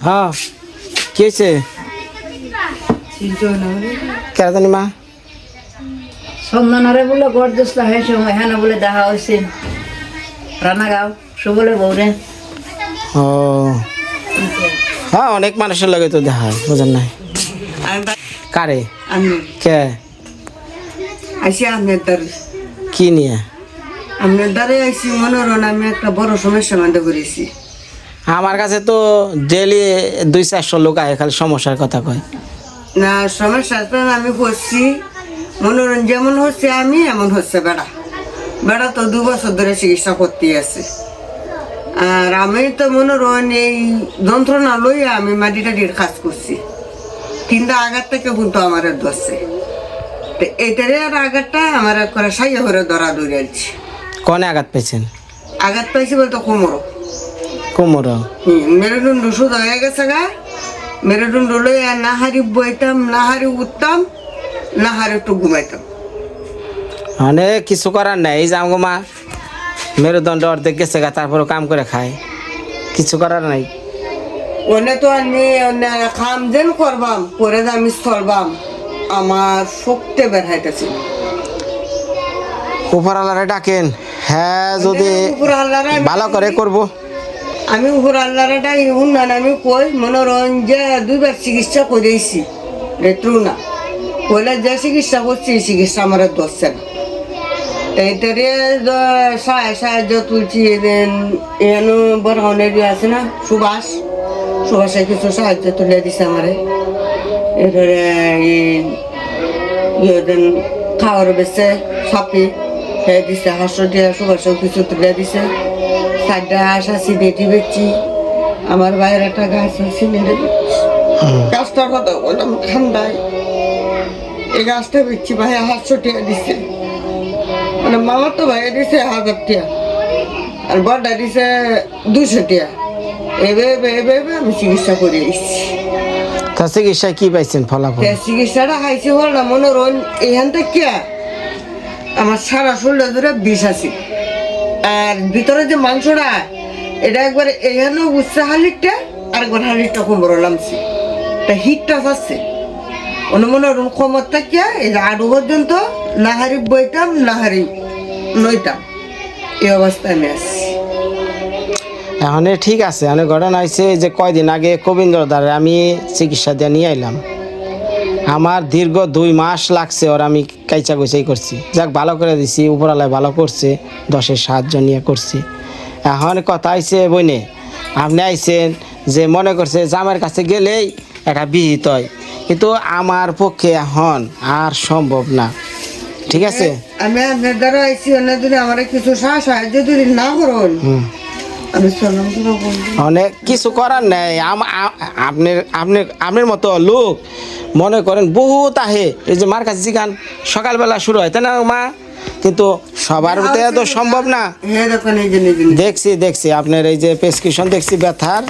হ্যাঁ। কি হয়েছে? কেন জানি মা সন্ধানরে বলে গড় দোষটা হয়ে সময় হ্যাঁ বলে দেখা হয়েছে রানাগাঁও সবলে বৌরে ও। হ্যাঁ অনেক মানুষের লাগে তো দেখা হয় বুঝেন নাই। কারে? আমি। কে? আইসি আপনার দ্বারে কি নিয়ে? আপনার দ্বারে আইসি মনোরণ আমি একটা বড় সমস্যা মধ্যে করেছি আমার কাছে তো ডেলি দুই চারশো লোক আয় খালি সমস্যার কথা কয়। না সমস্যা তো আমি করছি। মনোরঞ্জন যেমন হচ্ছে আমি এমন হচ্ছে বেড়া। বেড়া তো দু বছর ধরে চিকিৎসা করতে আছে। আর আমি তো মনোরণ এই যন্ত্রণা লইয়া আমি মাটি টাটির কাজ করছি। কিন্তু আগার থেকে কিন্তু আমার ধরছে তো এটারে আর আগারটা আমার করে সাইয়া করে ধরা ধরে আনছি। কনে আঘাত পেয়েছেন? আঘাত পাইছি বলতে কোমরও। কোমর? মেরুদণ্ড শুধু হয়ে গেছে গা। মেরুদণ্ড লইয়া না হারি বইতাম না হারি উঠতাম না হারি একটু ঘুমাইতাম। মানে কিছু করার নাই এই যে আমগো মা। মেরুদণ্ড অর্ধেক গেছে গা তারপরে কাম করে খায়। কিছু করার নাই। ওনে তো আমি খাম যেন করবাম পরে যে আমি চলবাম আমার শক্তি বের হাইতেছে। উপরালারে ডাকেন হ্যাঁ যদি উপর আল্লাহরে ভালো করে করব। আমি উপর আল্লাহরে ডাকি উন্নয়ন আমি কই মনোরঞ্জে দুইবার চিকিৎসা করেছি রেত্রু না কইলে যে চিকিৎসা করছি, এই চিকিৎসা আমার ধরছে না। এইটারে সাহায্য সাহায্য তুলছি এনো বরহনের আছে না, সুভাষ, সুভাষে কিছু সাহায্য তুলে দিছে আমারে। এরপরে ইয়েদিন খাওয়ার বেছে সাপি সে দিছে হাঁসো দিয়া সুভাষেও কিছু তুলে দিছে। সাইডটা আসা সিনেটি বেচছি আমার বাইরে একটা গাছ আছে সিনেটি গাছটার কথা বললাম ঠান্ডায়। এই গাছটা বেচছি ভাই হাঁসশো টাকা দিছে। মানে মামার তো ভাইয়া দিছে হাজার টাকা আর বড়টা দিছে দুশো টাকা এবে এবে এবে এবে আমি চিকিৎসা করে এসেছি। তা চিকিৎসায় কি পাইছেন ফলাফল? চিকিৎসাটা খাইছি হল না মনোরণ এখান থেকে আমার সারা শরীরে ধরে বিষ আছে। আর ভিতরে যে মাংসটা, এটা একবার এখানেও উচ্চা হালিরটা আর একবার হালিরটা কোমর নামছে তা হিটটা আছে অন্য মনোরণ কমর থাকিয়া এই যে আড়ু পর্যন্ত নাহারি বইতাম, নাহারি নইতাম এই অবস্থায় আমি আছি। এখন ঠিক আছে অনেক ঘটনা হয়েছে যে কয়দিন আগে কবীন্দ্র দ্বারে আমি চিকিৎসা দিয়ে নিয়ে আইলাম। আমার দীর্ঘ দুই মাস লাগছে ওর আমি কাইচা গুছাই করছি। যাক ভালো করে দিছি উপরালায় ভালো করছে দশের সাহায্য নিয়ে করছি। এখন কথা আইছে বইনে আপনি আইছেন যে মনে করছে জামের কাছে গেলেই একটা বিহিত হয়। কিন্তু আমার পক্ষে এখন আর সম্ভব না। ঠিক আছে? আমি আপনার দ্বারা আইসি অন্য যদি আমার কিছু সাহায্য যদি না করুন। অনেক কিছু করার নেই। আপনার আপনার আপনার মতো লোক মনে করেন বহুত আহে। এই যে মার কাছে জিগান সকালবেলা শুরু হয় তাই না মা? কিন্তু সবার ভিতরে তো সম্ভব না। হ্যাঁ। দেখছি দেখছি আপনার এই যে প্রেসক্রিপশন দেখছি ব্যথার।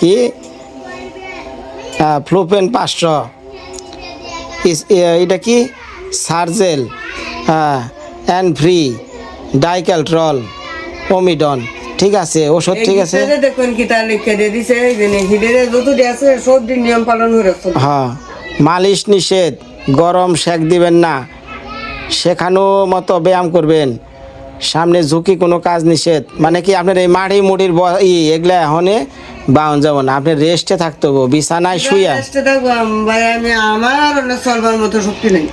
কি? ফ্লুপেন পাঁচশো। এটা কি? সার্জেল হ্যাঁ অ্যান্ড ফ্রি ডাইক্যালট্রল ওমিডন ঠিক আছে ওষুধ ঠিক আছে। দেখুন কি তার লিখে দিয়ে দিছে হিডের যত আছে সব নিয়ম পালন করে হ্যাঁ মালিশ নিষেধ গরম সেক দিবেন না। শেখানো মতো ব্যায়াম করবেন। সামনে ঝুঁকি কোনো কাজ নিষেধ। মানে কি আপনার এই মাড়ি মুড়ির ই এগুলা এখনে বাউন যাব না। আপনি রেস্টে থাকতে হবে বিছানায় শুয়ে চেষ্টা থাকব ভাই আমি আমার চলবার মতো শক্তি নেই।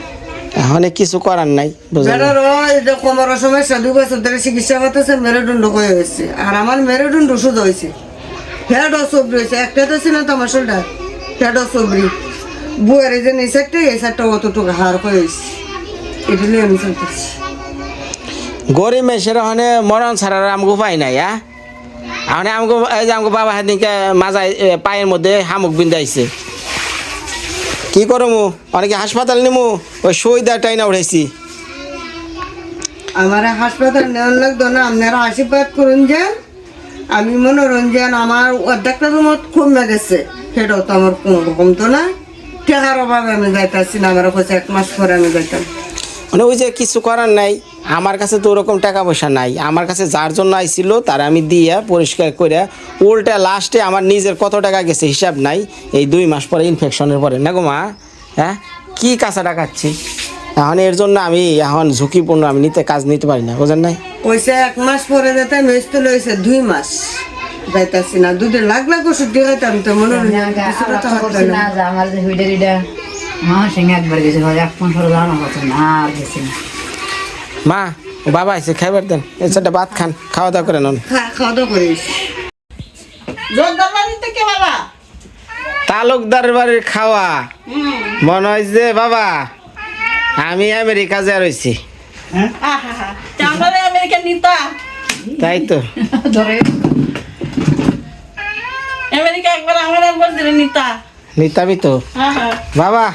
এখন কিছু করার নাই ওই যে কোমরের সমস্যা দু বছর ধরে চিকিৎসা করতেছে মেরুদণ্ড হয়ে হয়েছে। আর আমার মেরুদণ্ড ওষুধ হয়েছে। ফ্যাটও সবরি হয়েছে। একটা তো ছিল তো আমার শরীরটা ফ্যাটও সবরি বুয়ের যে এই সাইডটা এই সাইডটা অতটুকু হার হয়ে হয়েছে। এটা নিয়ে আমি চলতেছি। গরিব মেসের ওখানে মরণ ছাড়ার আমগো পাই নাই হ্যাঁ? এখন আমগো এই যে আমগো বাবা হাতিকে মাজায় পায়ের মধ্যে হামুক বিন্দাইছে কি করমু? অনেকে হাসপাতাল নেমু। ওই সইদা টাইনা উঠাইছি। আমার হাসপাতাল নেওয়ার লাগতো না আপনারা আশীর্বাদ করুন যে আমি মনোরঞ্জন আমার অর্ধেকটা তোমার কমে গেছে। সেটাও তো আমার কোনো রকম তো না। টাকার অভাবে আমি যাইতাছি না আমার কাছে এক মাস পরে আমি যাইতাম। মানে ওই যে কিছু করার নাই আমার কাছে তো ওরকম টাকা পয়সা নাই। আমার কাছে যার জন্য আইছিল তার আমি দিয়ে পরিষ্কার করে উল্টা লাস্টে আমার নিজের কত টাকা গেছে হিসাব নাই। এই দুই মাস পরে ইনফেকশনের পরে। না গো মা হ্যাঁ? কি কাঁচা টাকাচ্ছি এখন এর জন্য আমি এখন ঝুঁকিপূর্ণ আমি নিতে কাজ নিতে পারি না বোঝেন নাই? কইছে এক মাস পরে যেতে মেসতে লইছে দুই মাস। যাইতাছি না দুদিন লাখ লাখ ওষুধ দিয়ে তো মনে হয় না, কিছু কথা করছি না। যে আমার যে হুইডা রিডা আমার সঙ্গে একবার গেছে এক পাঁচ সরে জানা হতো না আর গেছি না। মা বাবা এসে খাইবার দেন। এছাড়া ভাত খান খাওয়া দাওয়া করে নন। খাওয়া দাওয়া করিস জোরদার বাড়িতে কে বাবা? তালুকদার বাড়ির খাওয়া। মনে হয় যে বাবা আমি আমেরিকা যা রয়েছি নিতা। তাই তো। আমেরিকা একবার আমার একবার নিতা। নিতামি তো বাবা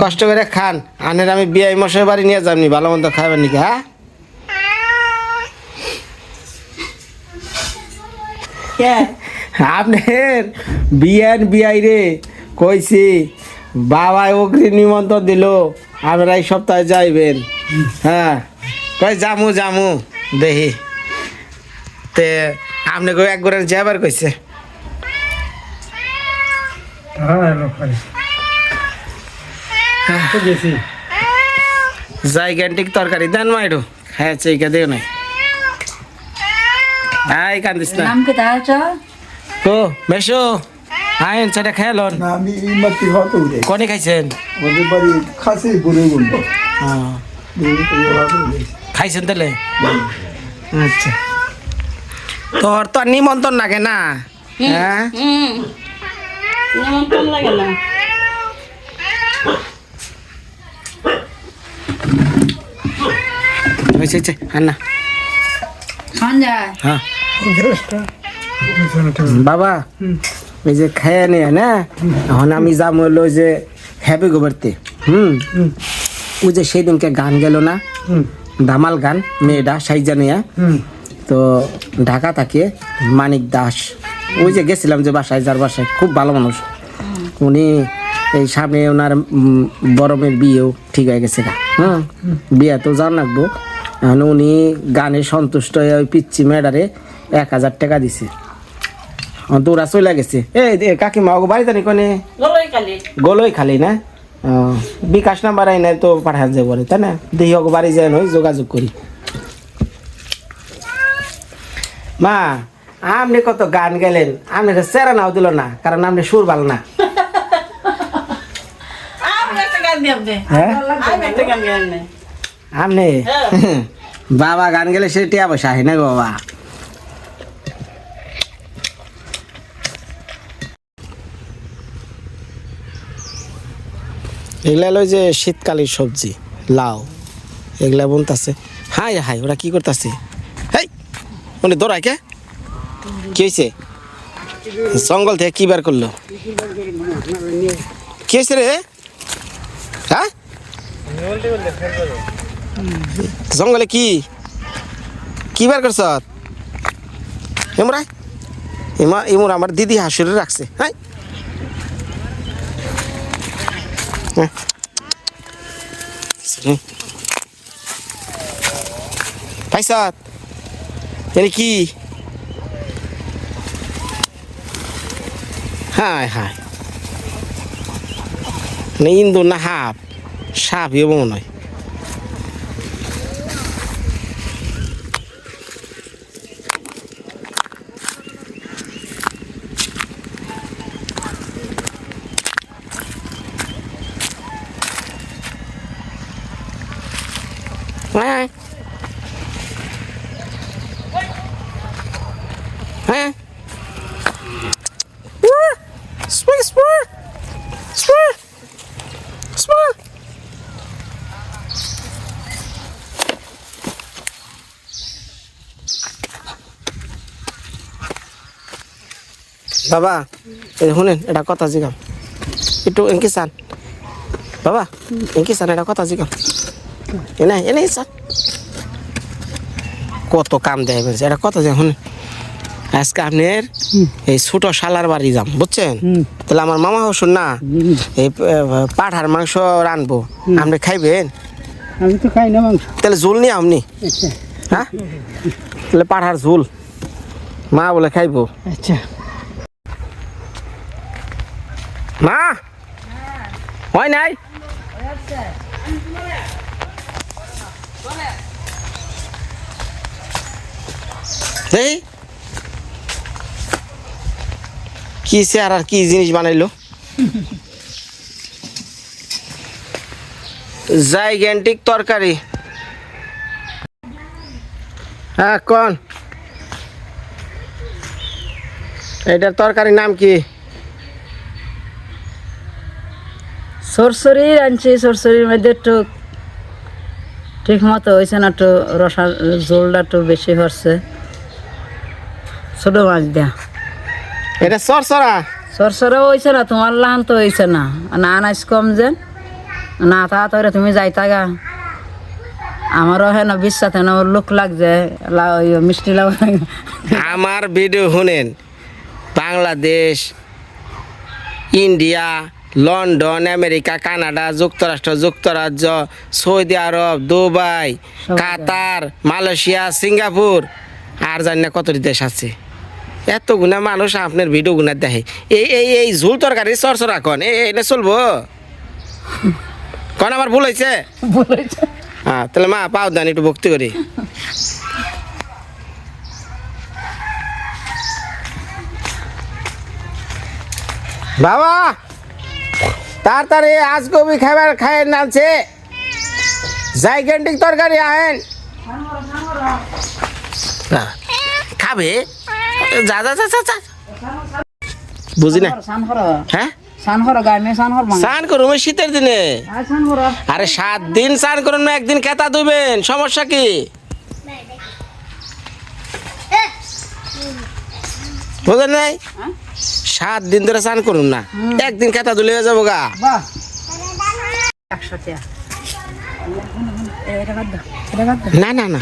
কষ্ট করে খান। আনের আমি বিয়াই মশাই বাড়ি নিয়ে যাবনি ভালো মন্দ খাবেন নাকি হ্যাঁ? আপনার বিয়ান বিয়াই রে কইছি বাবা অগ্রি নিমন্ত্রণ দিল আমরা এই সপ্তাহে যাইবেন হ্যাঁ? কই জামু জামু দেখি। তে আপনি কই এক করে যাবার কইছে। জাইগান্টিক তরকারি দেন মাইডু হ্যাঁ চিকা দিও নাই আই কান্দিস না। নাম কি তার চ? তো বেশো আইন সেটা খেয়ালন না আমি এই মাত্র হতো রে কোনে খাইছেন? আমাদের বাড়ি খাসি বুড়ে বলব হ্যাঁ। খাইছেন তাহলে? আচ্ছা। তোর তো আর নিমন্ত্রণ লাগে না। হ্যাঁ? হুম নিমন্ত্রণ লাগে না। হয়েছে হয়েছে হ্যাঁ না হ্যাঁ। বাবা ওই যে খেয়ে নিয়ে না? এখন আমি যাম হলো ওই যে হ্যাপি গোবরতে। হুম? ওই যে সেদিনকে গান গেল না? দামাল গান মেয়েটা সাইজা নিয়ে। তো ঢাকা থাকে মানিক দাস। ওই যে গেছিলাম যে বাসায় যার বাসায় খুব ভালো মানুষ। উনি এই সামনে ওনার মেয়ের বিয়েও ঠিক হয়ে গেছে গা। হুম? বিয়ে তো জান রাখব এখন উনি গানে সন্তুষ্ট হয়ে ওই পিচ্ছি মেয়েটারে এক হাজার টাকা দিছে। এখন তো ওরা চলে গেছে। এই দে, কাকিমা ওকে বাড়ি জানি কোনে? গলই খালি না? বিকাশ নাম্বার আই নাই তো পাঠান যাব বলে তাই না? দেখি ওকে বাড়ি যায় নয় যোগাযোগ করি। মা আপনি কত গান গেলেন? আপনি চেরা নাও দিল না কারণ আপনি সুর ভালো না। দে হ্যাঁ? আপনি বাবা গান গেলে সে টিয়া পয়সা হয় না গো বাবা। এগুলা হলো যে শীতকালীন সবজি লাউ। এগুলা বুনতাছে। হাই হাই ওরা কি করতেছে? হেই উনি দৌড়ায় কে? কি হয়েছে জঙ্গল থেকে কি বার করল? কি হয়েছে রে? হ্যাঁ? জঙ্গলে কি? কি বার করছ? এমরা এমা এমর আমার দিদি হাসুরে রাখছে হ্যাঁ? হ্যাঁ। হুম। পাইছত এনে কি? হায় হায় না ইন্দুর না হাফ সাপ ইয়ে মনে হয় হ্যাঁ বাবা এই শুনেন এটা কথা জিগাম। একটু এনকে চান। বাবা এনকে চান এটা কথা জিগাম। এনে এনে চান। কত কাম দেয় বলছে এটা কথা যে শুনেন। আজকে আপনার এই ছোট শালার বাড়ি যাম বুঝছেন? তাহলে আমার মামা হসুন না এই পাঠার মাংস রানবো। আপনি খাইবেন? আমি তো খাই না মাংস। তাহলে ঝোল নিয়ে আপনি। হ্যাঁ? তাহলে পাঠার ঝোল মা বলে খাইবো। আচ্ছা। মা? হয় নাই? এই? কি স্যার আর কি জিনিস বানাইলো? জাইগেন্টিক তরকারি। হ্যাঁ কোন। এটার তরকারির নাম কি? সরসরি আনছি সরসরির মধ্যে একটু ঠিক মতো হয়েছে না একটু রসা ঝোলটা একটু বেশি হচ্ছে। ছোট মাছ দেয়া। এটা সরসরা? সরসরেও হয়েছে না তোমার লাহান তো হয়েছে না। না আনাজ কম যে। না তা তো তুমি যাইতা গা। আমারও হেন বিশ্বাস হেন লোক লাগছে। মিষ্টি লাউ আমার ভিডিও শুনেন Bangladesh India London America Canada যুক্তরাষ্ট্র যুক্তরাজ্য Saudi Arab Dubai Qatar Malaysia Singapore. আর জানি না কতটি দেশ আছে। এতগুনা মানুষ আপনার ভিডিও গুনা দেখে। এই এই এই ঝুল তরকারি সরসরা কন। এটা চলবো? কন আমার ভুল হয়েছে হ্যাঁ তাহলে মা পাও দান একটু ভক্তি করি। বাবা! তাড়াতাড়ি আজ কবি খাবার খায়ের নামছে। জাইগেন্টিক তরকারি আহেন। না, খাবে। যা যা যা যা, বুঝি না? হ্যাঁ? স্নান করুন শীতের দিনে। আরে সাত দিন স্নান করুন না একদিন কেতা দুবেন সমস্যা কি? বুঝলেন নাই? সাত দিন ধরে স্নান করুন না। একদিন কেতা দুলে হয়ে যাব গা না না না।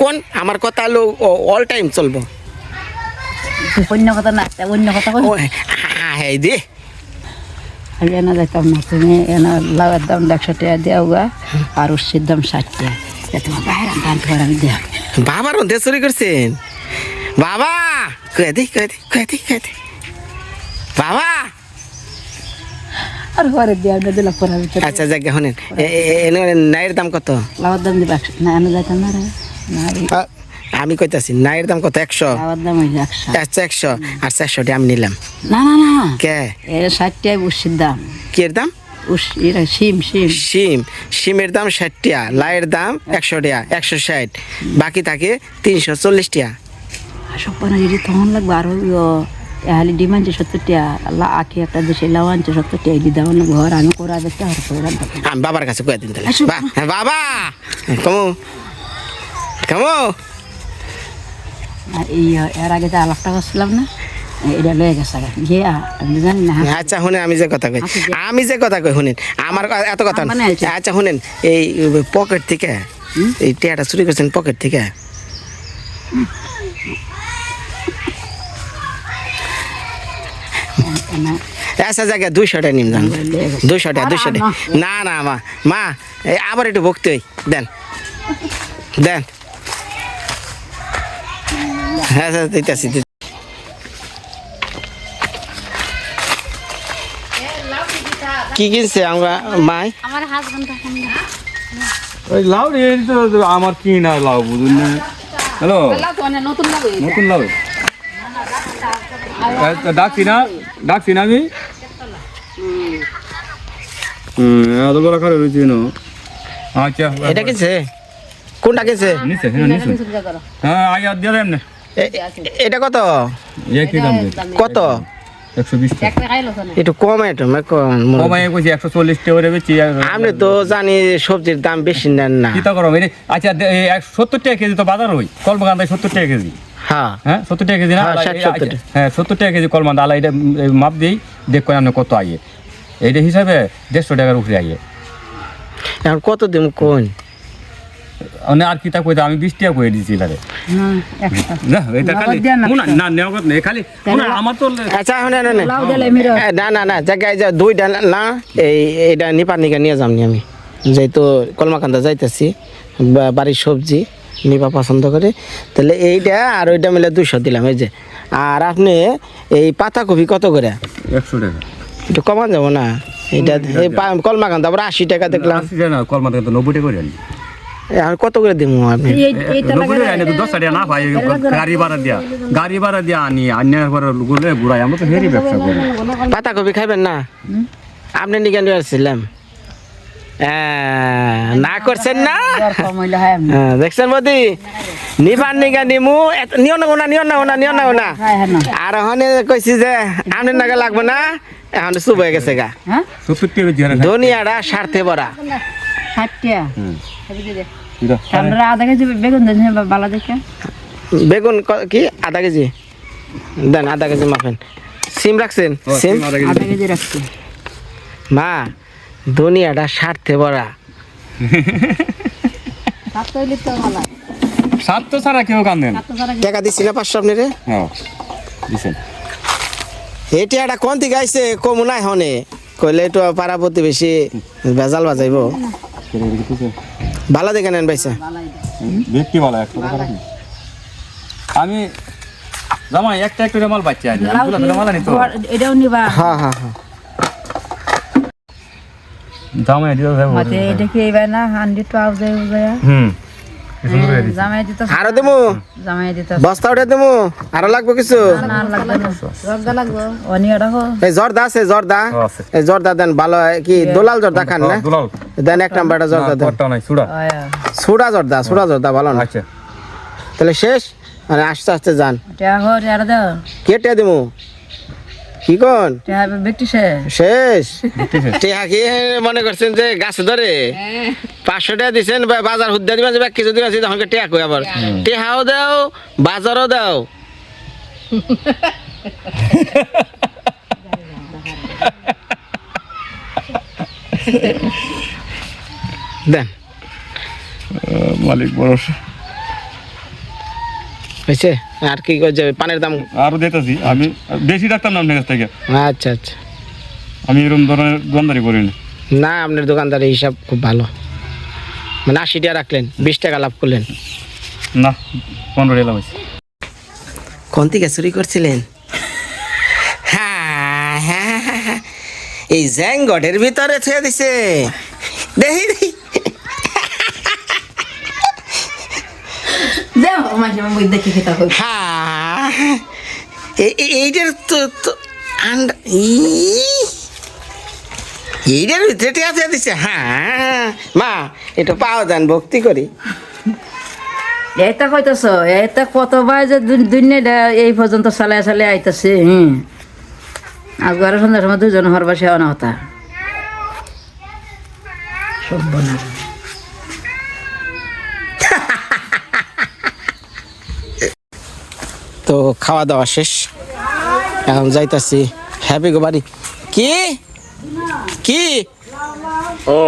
কোন আমার কথা হলো অল টাইম চলবো। অন্য কথা না অন্য কথা হ্যাঁ দি। আমি এনে যাইতাম না তুমি এনে লাউয়ের দাম একশো টাকা দেও গা আর উচ্ছের দাম ষাট টাকা। তোমার বাইরে আমি করছেন? বাবা! কয়ে দি কয়ে দি কয়ে দি কয়ে দি। বাবা! আর ঘরে দিয়ে আমি দিলাম পরে আচ্ছা জায়গা এ- এনে নাইয়ের দাম কত? দাম দিবা একশো। না এনে যাইতাম না রে। আমি কইতাছি নাইয়ের দাম কত? একশো? আচ্ছা একশো। আর চারশোটি আমি নিলাম। না না না। কে? এ ষাট টাকা দাম। কি এর দাম এটা শিম শিম। শিম। শিমের দাম ষাট টিয়া লাইয়ের দাম একশো টিয়া একশো ষাট। বাকি থাকে তিনশো চল্লিশ টিয়া না যদি তখন লাগবে আরও এহালি ডিম আনছে সত্তর আল্লাহ আখি একটা দেশে লাউ আনছে সত্তর টাকা এলি দাও ঘর আমি করা দেখতে আর করে আমি বাবার কাছে কয়ে দিন তাহলে। হ্যাঁ, বাবা! কমু। কমু। এই এর আগে যে আলাপ টাকা ছিলাম না এটা লয়ে গেছে আগে। গিয়ে আমি জানি না আচ্ছা শুনেন আমি যে কথা কই আচ্ছা, আমি যে কথা কই শুনেন। আমার এত কথা। মানে আচ্ছা শুনেন এই পকেট থেকে এই টিয়াটা চুরি করছেন পকেট থেকে? আচ্ছা জায়গা দুইশো টাকা নিন যান দুইশো টাকা না না মা মা এই আবার একটু ভক্তি হই। দেন। দেন। হ্যাঁ দিতেছি দিতেছি। কি কিনছে আমরা মাই? ওই লাউ রে তো আমার কি না লাউ বুঝুন না? হ্যালো? নতুন লাউ এই তো ডাকছি না? ডাকছি না আমি হুম এত বড় করে রয়েছে না আচ্ছা এটা কোনটা নিচে হ্যাঁ নিচে। হ্যাঁ আগে আর দিয়ে দেন এটা কত? কত? একটু আমি তো জানি সবজির দাম বেশি নেন না। আচ্ছা সত্তর টাকা কেজি তো বাজার হই। কলবাগান্দায় সত্তর টাকা কেজি। হ্যাঁ। হ্যাঁ সত্তর টাকা কেজি না? হ্যাঁ, সত্তর আচ্ছা, হ্যাঁ সত্তর টাকা কেজি এটা মাপ দিই দেখ আপনি কত আইয়ে। এইটা হিসাবে দেড়শো টাকার উপরে আইয়ে। এখন কত দিম কোন মানে আর কইতা আমি বিশ টাকা হ্যাঁ না এটা খালি না। না না নেই খালি আমার তো আচ্ছা না না না। জায়গায় যা দুইটা না- না এই এটা নিপার নিকা নিয়ে যামনি আমি। যেহেতু কলমাকান্দা যাইতেছি বাড়ির সবজি। নিপা পছন্দ করে। তাহলে এইটা আর ওইটা মিলে দুশো দিলাম এই যে। আর আপনি এই পাতাকপি কত করে? একশো টাকা। একটু কমান যাব না? এটা কলমাকান্দা আবার আশি টাকা দেখলাম। আশি টাকা কলমা থেকে তো নব্বই টাকা করে আর কত করে দিব আপনি? দশ টাকা না ভাই গাড়ি ভাড়া দিয়া। গাড়ি ভাড়া দিয়া আনি আন্যার পরে গুলে ঘুরাই আমরা তো হেরি ব্যবসা করি। পাতাকপি খাইবেন না? আপনি নিকেন আসছিলাম না করছেন না? দর কম হইলে হয়। হ্যাঁ, দেখছেন মোদি নিবান নিগা নিমু নিও না ওনা নিও না ওনা নিও না ওনা। হ্যাঁ না। আর ওখানে কইছি যে আমনের নাগে লাগবে না এখন চুপ হয়ে গেছে গা। হ্যাঁ? দুনিয়াটা স্বার্থে ভরা। বেগুন ক- কি? আধা কেজি? দেন আধা কেজি মাফেন সিম রাখছেন? সিম? আধা কেজি রাখছি। মা দুনিয়াটা স্বার্থে ভরা। তো তো ছাড়া কেউ কান্দেন টাকা দিছি না পাঁচশো আপনি রে হ্যাঁ দিছেন। একটা কোন থেকে আইছে কমু নাই হনে। কইলে একটু পাড়া প্রতিবেশী ভেজাল বাজাইব। ভালো দেখে নেন পাইছে ব্যক্তি ভালো একশো টাকা আমি জামাই একটা একটা মাল বাচ্চা আনি তো। এটাও নিবা হ্যাঁ হ্যাঁ হ্যাঁ। জামাই দিতে যাব। মতে এটা কি এইবার না হান্ডি আউজ যায় হুম। কি সুন্দর করে দিছে। জামাই দিতে আরও দেবো জামাই দিতে বস্তা উঠে দেবো আরও লাগবে কিছু? না লাগবে না। রগদা লাগবে। অনিয়াটা হো এই জর্দা আছে জর্দা। এই জর্দা দেন ভালো কি দোলাল জর্দা খান না? দুলাল। দেন এক নাম্বারটা জর্দা দেন। কটটা নাই সুড়া। সুড়া জর্দা সুড়া জর্দা ভালো না? আচ্ছা। তাহলে শেষ? মানে আস্তে আস্তে যান। হো দাও। কেটে দেবো কি কোন? শেষ। টেহা কি মনে করছেন যে গাছ ধরে? পাঁচশো টাকা দিচ্ছেন বা বাজার হুদ্দা দিবেন যে কিছু দিবেন তখন টেহা কই আবার? টেহাও দাও বাজারও দাও। দেন। মালিক ভরসা হয়েছে? আর কি করছে পানের দাম? আরও দিতেছি। আমি বেশি রাখতাম না আপনার কাছ থেকে। আচ্ছা আচ্ছা। আমি এরকম ধরনের দোকানদারি করি না। না আপনার দোকানদারের হিসাব খুব ভালো। মানে আশি টাকা রাখলেন বিশ টাকা লাভ করলেন। না পনেরো এলাম হয়েছে। কোন থেকে চুরি করছিলেন? হ্যাঁ, হ্যাঁ, হ্যাঁ, হ্যাঁ। এই জ্যাঙ্গটের ভিতরে থুয়ে দিছে। দেখি দেখি দেও মাঝে মাঝে দেখি খেতা হই হ্যাঁ। এইটার তো এইটার ভিতরে দিছে। হ্যাঁ। মা ভক্তি করি। কইতেছ কতবার যে দুনিয়াটা এই পর্যন্ত চালাই চালাই আইতাছে হুম আজকে সন্ধ্যার সময় দুজন হর বাসে অনা হতা সব বনা তো খাওয়া দাওয়া শেষ। এখন যাইতাছি। হ্যাপি গো বাড়ি। কি? কি? ও।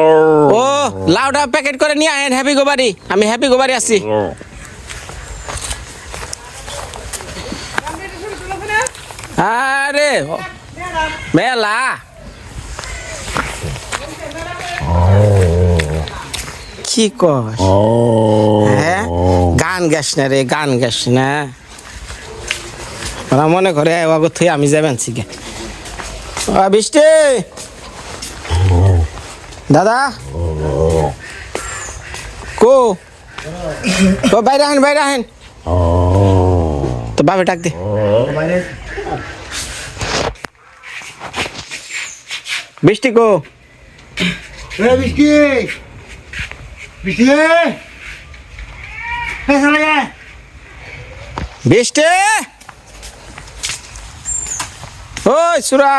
লাউডা প্যাকেট করে নিয়ে আয়েন হ্যাপি গো বাড়ি। আমি হ্যাপি গো বাড়ি আছি। আরে মেলা। কি কস? হ্যাঁ? গান গাস না রে গান গাস না। ওরা মনে করে ওগো থুই আমি যাবেন শিখে বৃষ্টি! দাদা? কো? ও বাইরে আহেন বাইরে আহেন। তো বাবে ডাক দে। বৃষ্টি কো? বৃষ্টি! বৃষ্টি বৃষ্টি! ওই, সুরা।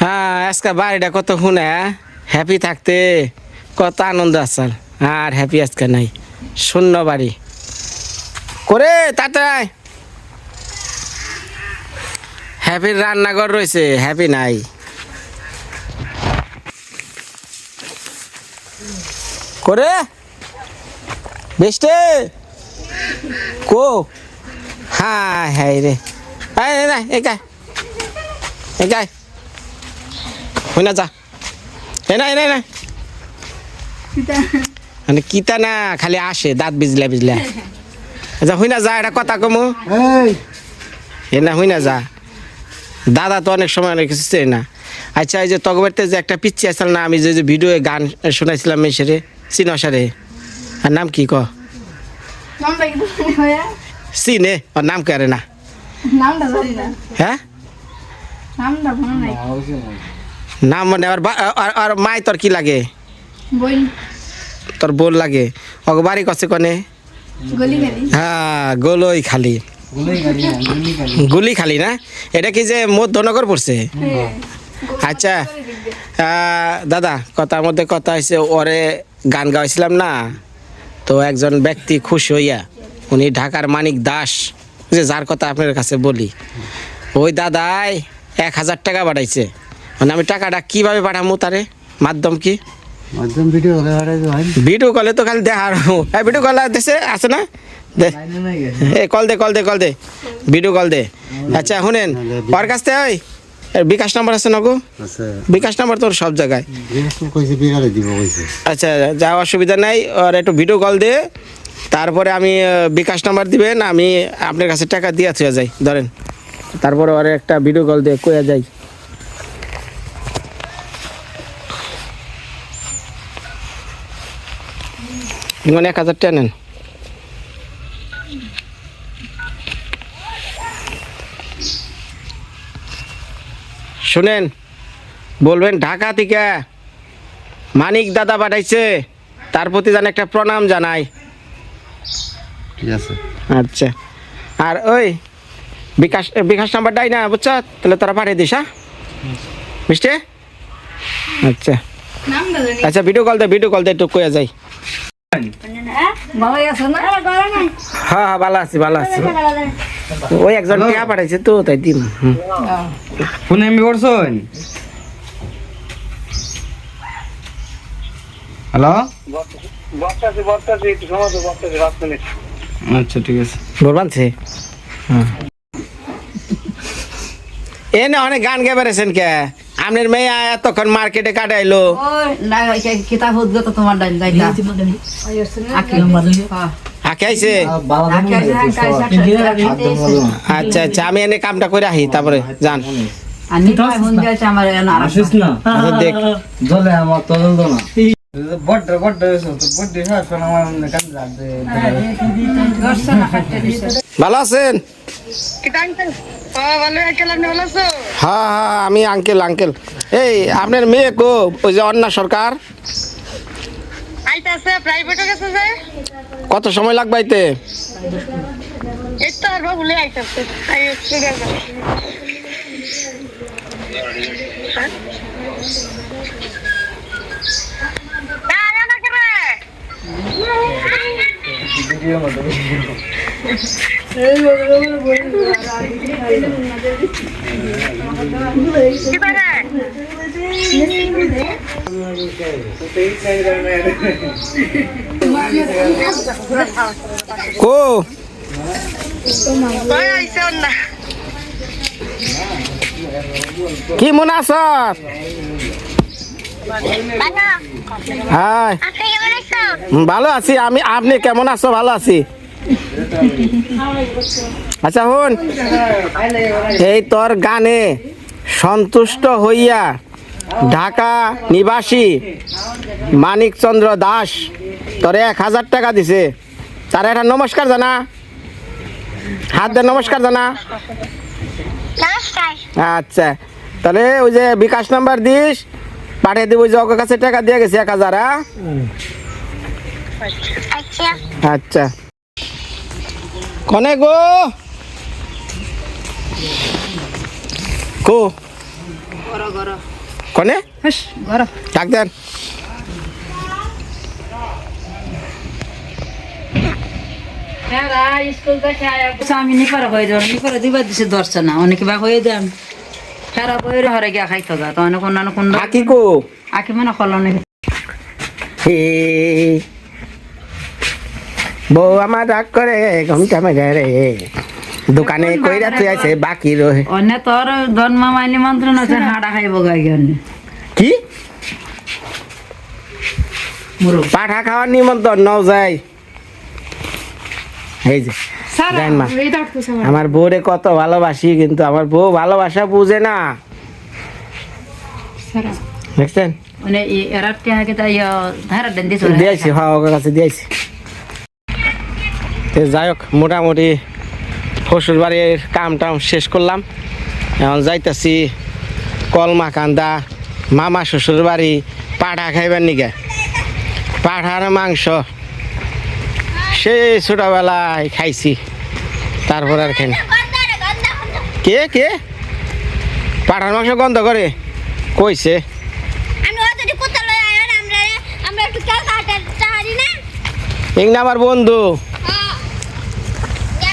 হ্যাঁ আজকে বাড়িটা কত শুনে হ্যাপি থাকতে। কত আনন্দ আসাল আর হ্যাপি আজকে নাই। শূন্য বাড়ি। করে তাতাই হ্যাপির রান্নাঘর রয়েছে। হ্যাপি নাই। করে। বেস্টে কো? হ্যাঁ হ্যাঁ রে। এই না একাই একাই হই না যা। এ না এ না মানে কিতা না খালি আসে দাঁত বিজলা বিজলা। আচ্ছা হই না যা এটা কথা কমু। এ না হই না যা। দাদা তো অনেক সময় অনেক কিছু না। আচ্ছা এই যে তগবাড়িতে যে একটা পিচ্ছি আসল না আমি যে যে ভিডিও গান শোনাইছিলাম মেসেরে চিনসারে। আর নাম কি ক? ভাইয়া। চিনে ওর নাম করে না? না। হ্যাঁ? নামটা নাই। নাম মানে আর বা- আর- আর মাই তোর কি লাগে? তোর বোন লাগে। অগ বাড়ি কছে কনে? হ্যাঁ গোলই খালি। গুলি খালি না এটা কি যে মধ্যনগর পড়ছে? আচ্ছা আহ, দাদা কথার মধ্যে কথা হয়েছে ওরে গান গাইছিলাম না? তো একজন ব্যক্তি খুশি হইয়া উনি ঢাকার মানিক দাস যে যার কথা আপনার কাছে বলি। ওই দাদাই এক হাজার টাকা পাঠাইছে মানে আমি টাকাটা কীভাবে পাঠামো তারে? মাধ্যম কি? মাধ্যম ভিডিও কলে তো খালি দেখার হ্যাঁ ভিডিও কল দেশে আছে না? এ কল দে কল দে কল দে। ভিডিও কল দে। আচ্ছা শুনেন ওর কাছ থেকে বিকাশ নাম্বার আছে নগো বিকাশ নাম্বার তোর সব জায়গায়। বিরাট কইছে বিকালে দিব কইছে। আচ্ছা যা অসুবিধা নাই আর একটু ভিডিও কল দে তারপরে আমি বিকাশ নাম্বার দিবেন আমি আপনার কাছে টাকা দিয়ে থুয়ে যাই ধরেন। তারপরে আর একটা ভিডিও কল দিয়ে কয়ে যাই। মানে এক হাজার টাকা নেন। শুনেন বলবেন ঢাকা থেকে মানিক দাদা পাঠাইছে তার প্রতি যেন একটা প্রণাম জানাই। ঠিক আছে। আচ্ছা আর ওই বিকাশ বিকাশ নাম্বারটাই না বুঝছ? তাহলে তোরা পাঠিয়ে দিস হ্যাঁ? মিষ্টি? আচ্ছা। আচ্ছা ভিডিও কল দে ভিডিও কল দে একটু কয়ে যাই। হ্যাঁ? হ্যাঁ ভালো আছি ভালো আছি। ওই একজন টিয়া পাঠাইছে তো তাই দিম হুম। ফোন করছেন হ্যালো? আচ্ছা ঠিক আছে। বলবানছে এ না অনেক গান গে বেড়েছেন কে? আপনার মেয়ে এতক্ষণ মার্কেটে কাটাইলো। আচ্ছা আচ্ছা আমি এনে কামটা করে আহি তারপরে যান। আচ্ছা, বড্ডে ভালো আছেন? হ্যাঁ হ্যাঁ আমি আঙ্কেল আঙ্কেল এই আপনার মেয়ে কো ওই যে অন্না সরকার? কত সময় লাগবে আইতে? কো? কি মনে আছ? হাই। ভালো আছি আমি আপনি কেমন আছো? ভালো আছি। আচ্ছা শুন। এই তোর গানে সন্তুষ্ট হইয়া ঢাকা নিবাসী মানিকচন্দ্র দাস তোরে এক হাজার টাকা দিছে। তার একটা নমস্কার জানা। হাত দিয়ে নমস্কার জানা। আচ্ছা তাহলে ওই যে বিকাশ নাম্বার দিস। পাঠিয়ে দিব যে ওর কাছে টাকা দিয়ে গেছি এক হাজার হ্যাঁ? আচ্ছা। কনে গো? কো? কনে? ডাক দেন। আমি নিপারা হয়ে যাব। নিপারা দিবার দিছে ধরছে না। অনেক বা হয়ে যাম হয়ে হরে গিয়া খাইতো গা তো অনেক অন্যান্য কোন আকি কো। আকি মানে খলনে হে। বউ আমার রাগ করে ঘুমটা মেরে রে দোকানে কইরা তুই আছে বাকি রহে অন্য তোর জন্ম মাই নিমন্ত্রণ আছে হাড়া খাইব গাই কি? পাঠা খাওয়ার নিমন্ত্রণ নাও যাই। এই যে। জান মা। আমার। বউরে কত ভালোবাসি কিন্তু আমার বউ ভালোবাসা বুঝে না। দেখছেন? মানে এরা টেহাকে তাই ধারা দেন দিছ দিয়েছি হ্যাঁ ওর কাছে দিয়েছি। তো যাই হোক মোটামুটি শ্বশুর বাড়ির কাম টাম শেষ করলাম। এখন যাইতাছি কলমা কান্দা মামা শ্বশুর বাড়ি পাঠা খাইবার নিগে। পাঠার মাংস সেই ছোটবেলায় খাইছি। তারপর আর খাই। কে কে? পাঠার মাংস গন্ধ করে। কইছে। আমরা না? বন্ধু। হ্যাঁ। না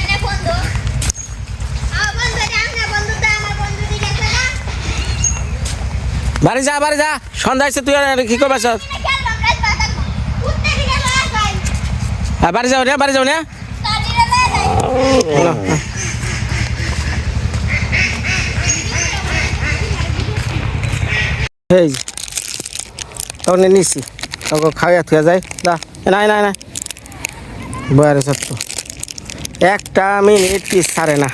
বাড়ি যা বাড়ি যা। সন্ধ্যা তুই আর কি করবে সব খেলবাম রাত পাতা উঠতে দিকে লয় হ্যাঁ, বাড়ি যাও না বাড়ি যাও না। এই তখন নিছি। তখন খাওয়া থুয়া যায় দা নাই নাই নাই। বয়ারে সত্য। একটা মিনিট কি ছাড়ে না।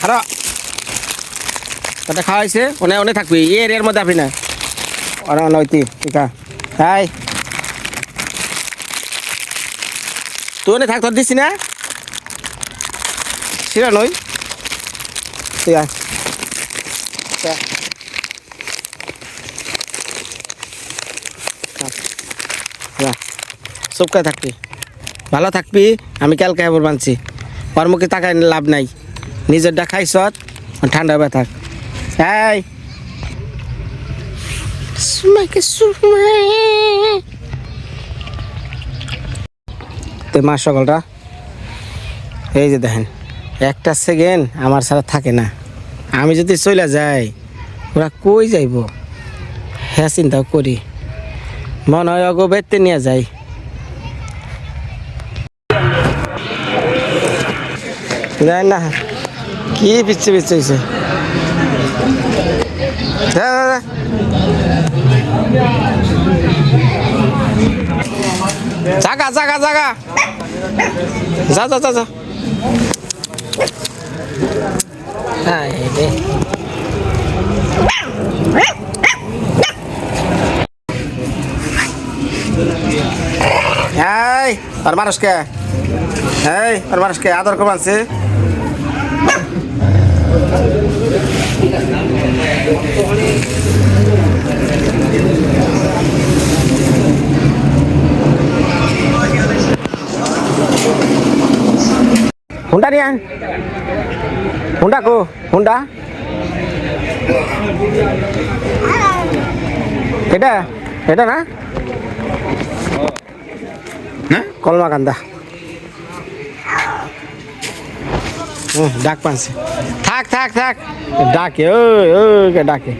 খারাপ তাতে খাওয়াইছে ওনে ওনে থাকবি। এর এর মধ্যে আপনি না। অনে অনে ওইতি টিকা হাই তুই ওনে থাক, তোর দিছি না। সেটা নই ঠিক আছে থাকবি। ভালো থাকবি। আমি কালকে এবার বানছি। ওর মুখে তাকায় লাভ নাই। নিজেরটা খাইছত ঠান্ডা হয়ে থাক এই তো মা সকলটা এই যে দেখেন একটা সেকেন্ড আমার ছাড়া থাকে না। আমি যদি চলে যাই ওরা কই যাইব? হ্যাঁ চিন্তাও করি। মনে হয় অগো বেতে নিয়ে যাই। যাই না। কি পিচ্ছে পিচ্ছে হয়েছে যা, যা, যা। জাগা জাগা জাগা। যা যা যা হায় এই আর মানুষকে। এই আর মানুষকে আদর কমানছে হুন্ডা নিয়ে আন হুন্ডা কো হুন্ডা এটা এটা না না কলমা কান্দা হুম ডাক পানছে। থাক থাক থাক। ডাকে ওই ডাকে।